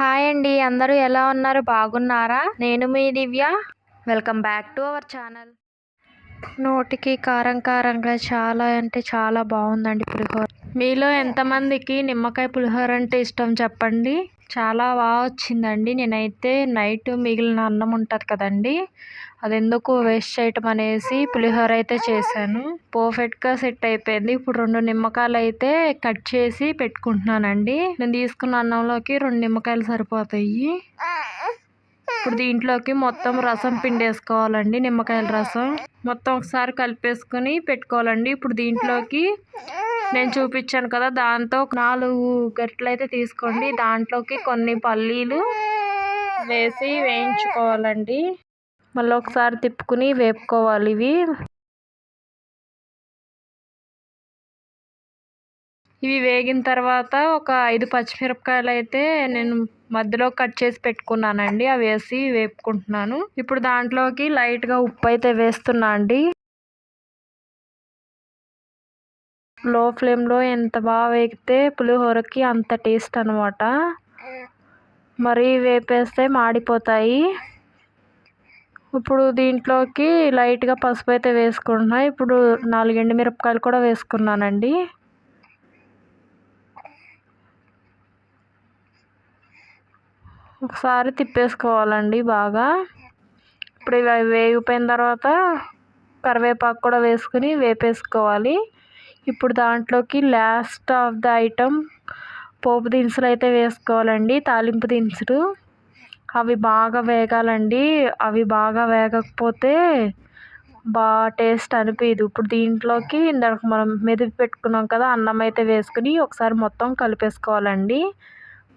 Hi అండి అందరూ ఎలా ఉన్నారు? బాగున్నారా? నేను మీ Divya. Welcome back to our channel. నోటికి కారం కారంగా చాలా అంటే చాలా బాగుందండి పులిహోర. మీలో ఎంతమందికి నిమ్మకాయ పులిహోర అంటే ఇష్టం చెప్పండి? చాలా బాగా వచ్చిందండి. నేనైతే నైట్ మిగిలిన అన్నం ఉంటుంది కదండి అది ఎందుకు వేస్ట్ చేయటం అనేసి పులిహోర అయితే చేశాను. పర్ఫెక్ట్గా సెట్ అయిపోయింది. ఇప్పుడు రెండు నిమ్మకాయలు అయితే కట్ చేసి పెట్టుకుంటున్నానండి. నేను తీసుకున్న అన్నంలోకి రెండు నిమ్మకాయలు సరిపోతాయి. ఇప్పుడు దీంట్లోకి మొత్తం రసం పిండేసుకోవాలండి నిమ్మకాయల రసం. మొత్తం ఒకసారి కలిపేసుకొని పెట్టుకోవాలండి. ఇప్పుడు దీంట్లోకి నేను చూపించాను కదా దాంతో నాలుగు గట్లయితే తీసుకోండి. దాంట్లోకి కొన్ని పల్లీలు వేసి వేయించుకోవాలండి. మళ్ళీ ఒకసారి తిప్పుకుని వేపుకోవాలి ఇవి. ఇవి వేగిన తర్వాత ఒక ఐదు పచ్చిమిరపకాయలు అయితే నేను మధ్యలో కట్ చేసి పెట్టుకున్నానండి. అవి వేసి వేపుకుంటున్నాను. ఇప్పుడు దాంట్లోకి లైట్గా ఉప్పు అయితే వేస్తున్నా అండి. లో ఫ్లేమ్లో ఎంత బాగా వేగితే పులిహోరకి అంత టేస్ట్ అనమాట మరీ వేపేస్తే మాడిపోతాయి. ఇప్పుడు దీంట్లోకి లైట్గా పసుపు అయితే వేసుకుంటున్నా. ఇప్పుడు నాలుగెండు మిరపకాయలు కూడా వేసుకున్నానండి. ఒకసారి తిప్పేసుకోవాలండి బాగా. ఇప్పుడు ఇవి వేగిపోయిన తర్వాత కరివేపాకు కూడా వేసుకుని వేపేసుకోవాలి. ఇప్పుడు దాంట్లోకి లాస్ట్ ఆఫ్ ద ఐటమ్ పోపు దినుసులు అయితే వేసుకోవాలండి తాలింపు దినుసులు. అవి బాగా వేగాలండి. అవి బాగా వేగకపోతే బాగా టేస్ట్ అనిపించదు ఇప్పుడు దీంట్లోకి ఇందాక మనం మెదిపి పెట్టుకున్నాం కదా అన్నం అయితే వేసుకుని ఒకసారి మొత్తం కలిపేసుకోవాలండి.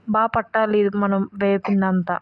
బాగా పట్టాలి ఇది మనం వేపిందంతా